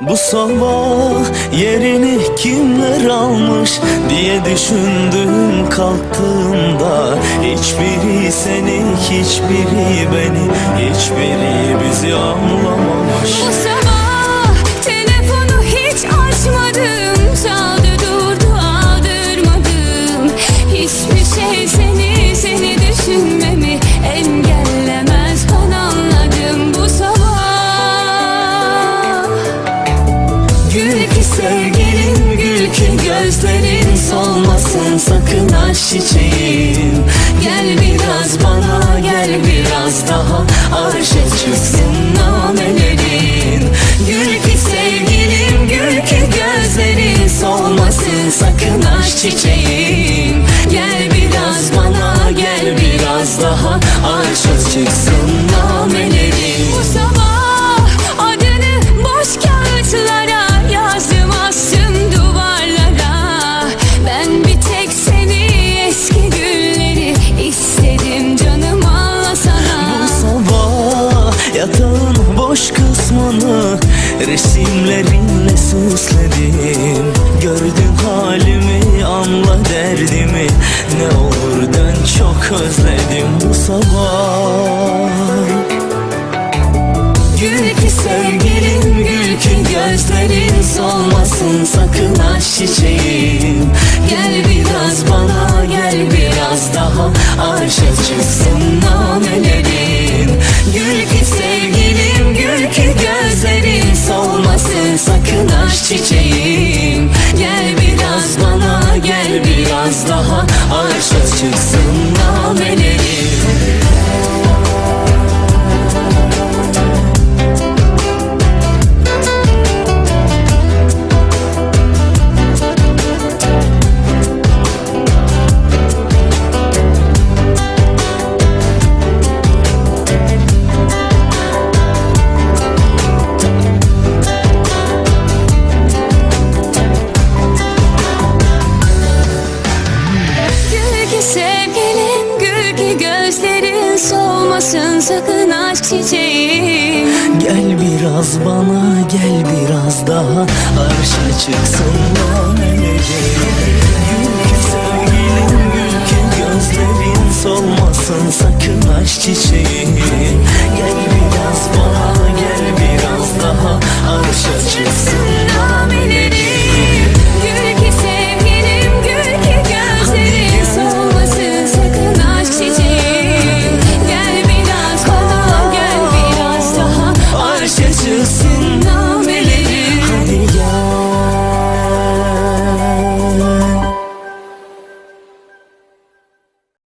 Bu sabah yerini kimler almış diye düşündüm kalktığımda. Hiçbiri seni, hiçbiri beni, hiçbiri bizi anlamamış. Bu sabah gözlerin solmasın sakın aç çiçeğim Gel biraz bana, gel biraz daha. Arşa çıksın namelerin. Gül ki sevgilim, gül ki gözlerin solmasın sakın aç çiçeğim Gel biraz bana, gel biraz daha. Arşa çıksın kısmını resimlerinle süsledim. Gördün halimi anla derdimi ne olur dön çok özledim bu sabah. Gül ki sevgilim gül ki gözlerin solmasın sakın aç çiçeğim. Gel biraz bana gel biraz daha arşa çıksın biraz daha arşa çıksın namelerin solmasın sakın aşk çiçeğim Gel biraz bana gel biraz daha. Arşa çıksın ki sevgilim gül ki gözlerin solmasın Sakın aç çiçeğim Gel